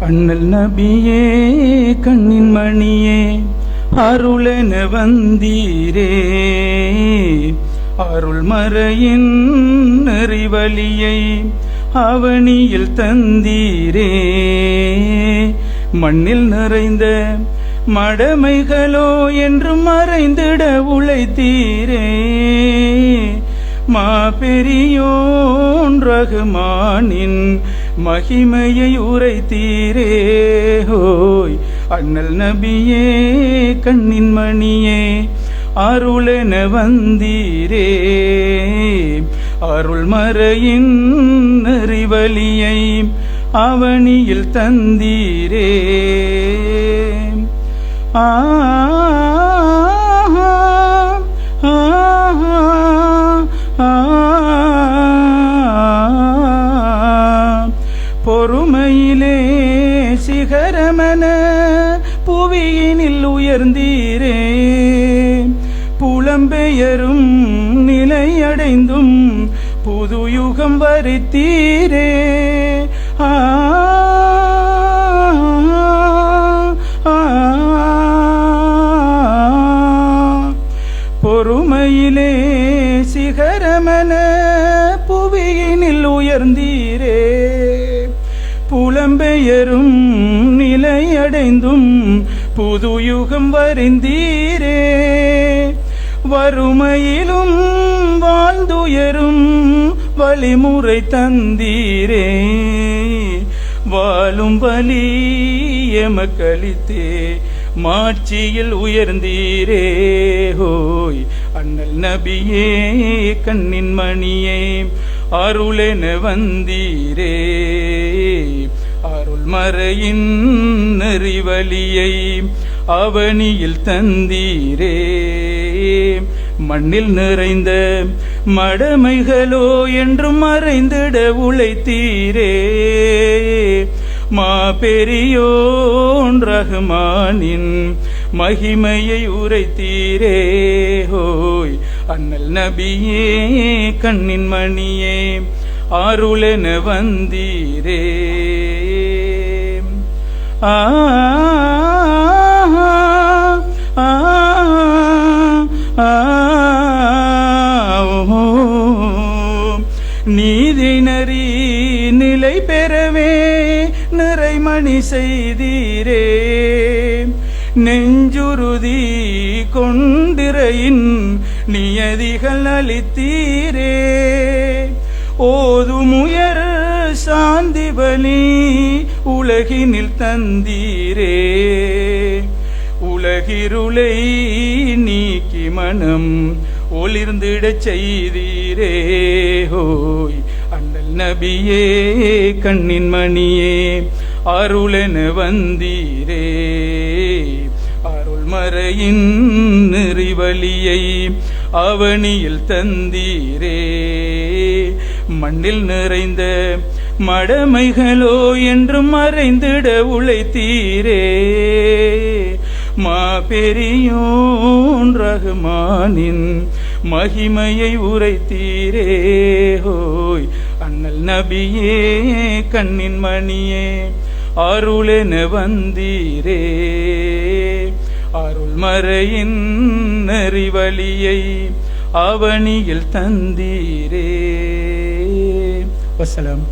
அண்ணல் நபியே கண்ணின் மணியே அருளென வந்தீரே. அருள் மறையின் நெறிவழியை அவனியில் தந்தீரே. மண்ணில் நிறைந்த மடமைகளோ என்று மறைந்திட உழைத்தீரே. மா பெரியோன் ரகுமானின் மகிமையை உரைத்தீரே ஹோய். அண்ணல் நபியே கண்ணின் மணியே அருளென வந்தீரே. அருள் மறையின் நெறிவழியை அவனியில் தந்தீரே. ஆ சிகரமன புவியினில் உயர்ந்தீரே புலம்பெயரும் நிலையடைந்தும் புதுயுகம் வரித்தீரே ஆ, பொறுமையிலே சிகரமன புவியினில் உயர்ந்தீரே புலம்பெயரும் நிலையடைந்தும் புது யுகம் வரிந்தீரே. வறுமையிலும் வாழ்ந்துயரும் வழிமுறை தந்தீரே. வாழும் வலி எமக்களித்தே மாட்சியில் உயர்ந்தீரே. ஹோய் அண்ணல் நபியே கண்ணின் மணியே அருளென வந்தீரே. மறையின் நெறிவலியை அவனியில் தந்தீரே. மண்ணில் நிறைந்த மடமைகளோ என்றும் மறைந்திட உழைத்தீரே. மா பெரியோன் ரஹ்மானின் மகிமையை உரைத்தீரே. ஹோய் அண்ணல் நபியே கண்ணின் மணியே அருளென வந்தீரே. நீதி நெறி நிலை பெறவே நிறைமணி செய்தீரே. நெஞ்சுருதி கொண்டிரையின் நியதிகள் அளித்தீரே. ஓதுமுயர் சாந்தி பலி உலகினில் தந்தீரே. உலகிருளை நீக்கி மனம் ஒளிர்ந்திடச் செய்தீரே. ஹோய் அண்ணல் நபியே கண்ணின் மணியே அருளென வந்தீரே. மறையின் நெறிவழியை அவனியில் தந்தீரே. மண்ணில் நிறைந்த மடமைகளோ என்றும் மறைந்திட உழைத்தீரே. மா பெரியோன் ரகுமானின் மகிமையை உரைத்தீரே. ஹோய் அண்ணல் நபியே கண்ணின் மணியே அருளென வந்தீரே. அருள்மறையின் நெறிவழியை அவனியில் தந்தீரே. வசலம்